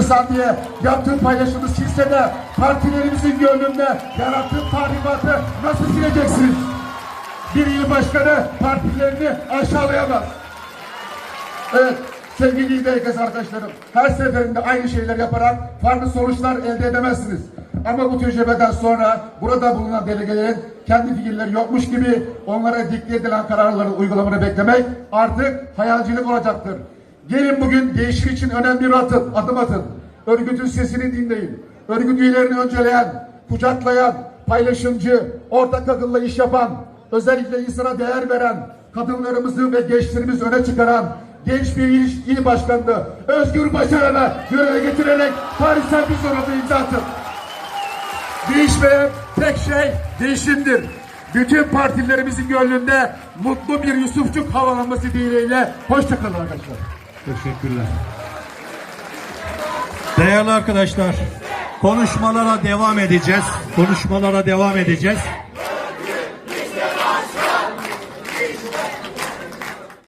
Sen diye yaptığın paylaşımı silse de partilerimizin gönlünde yarattığın tahribatı nasıl sileceksin? Bir il başkanı partilerini aşağılayamaz. Evet sevgili İDKS arkadaşlarım her seferinde aynı şeyler yaparak farklı sonuçlar elde edemezsiniz. Ama bu tecrübeden sonra burada bulunan delegelerin kendi fikirleri yokmuş gibi onlara dikte edilen kararları uygulamanı beklemek artık hayalcilik olacaktır. Gelin bugün değişim için önemli bir atın, adım atın. Örgütün sesini dinleyin. Örgüt üyelerini önceleyen, kucaklayan, paylaşımcı, ortak akılla iş yapan, özellikle insana değer veren, kadınlarımızı ve gençlerimizi öne çıkaran genç bir il, il başkanını Özgür Başaran'a göreve getirerek tarihsel bir sonrada imza atın. Değişmeyen tek şey değişimdir. Bütün partilerimizin gönlünde mutlu bir Yusufçuk havalanması dileğiyle hoşçakalın arkadaşlar. Teşekkürler. Değerli arkadaşlar, konuşmalara devam edeceğiz. Konuşmalara devam edeceğiz.